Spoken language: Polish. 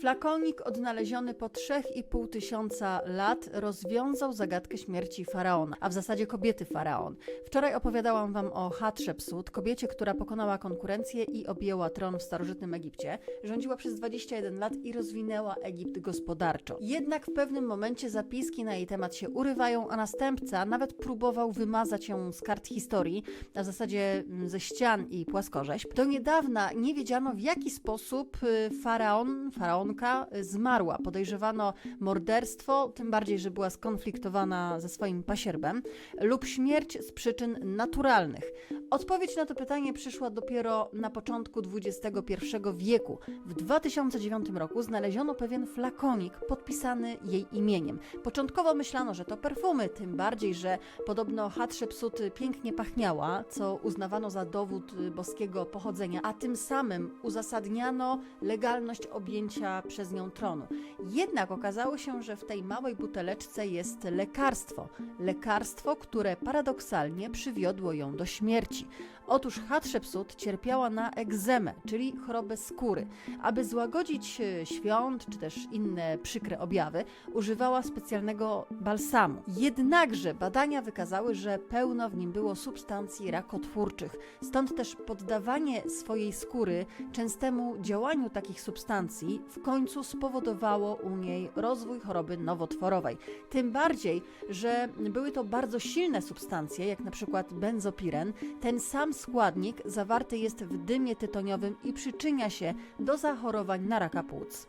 Flakonik odnaleziony po 3,5 tysiąca lat rozwiązał zagadkę śmierci faraona, a w zasadzie kobiety faraon. Wczoraj opowiadałam wam o Hatshepsut, kobiecie, która pokonała konkurencję i objęła tron w starożytnym Egipcie. Rządziła przez 21 lat i rozwinęła Egipt gospodarczo. Jednak w pewnym momencie zapiski na jej temat się urywają, a następca nawet próbował wymazać ją z kart historii, a w zasadzie mm, ze ścian i płaskorzeźb. Do niedawna nie wiedziano w jaki sposób y, faraon, y, zmarła. Podejrzewano morderstwo, tym bardziej, że była skonfliktowana ze swoim pasierbem, lub śmierć z przyczyn naturalnych. Odpowiedź na to pytanie przyszła dopiero na początku XXI wieku. W 2009 roku znaleziono pewien flakonik podpisany jej imieniem. Początkowo myślano, że to perfumy, tym bardziej, że podobno Hatshepsut pięknie pachniała, co uznawano za dowód y, boskiego pochodzenia, a tym samym uzasadniano legalność objęcia przez nią tronu. Jednak okazało się, że w tej małej buteleczce jest lekarstwo. Lekarstwo, które paradoksalnie przywiodło ją do śmierci. Otóż Hatshepsut cierpiała na egzemę, czyli chorobę skóry. Aby złagodzić e, świąt czy też inne przykre objawy, używała specjalnego balsamu. Jednakże badania wykazały, że pełno w nim było substancji rakotwórczych. Stąd też poddawanie swojej skóry częstemu działaniu takich substancji w końcu spowodowało u niej rozwój choroby nowotworowej. Tym bardziej, że były to bardzo silne substancje, jak na przykład benzopiren. Ten sam składnik zawarty jest w dymie tytoniowym i przyczynia się do zachorowań na raka płuc.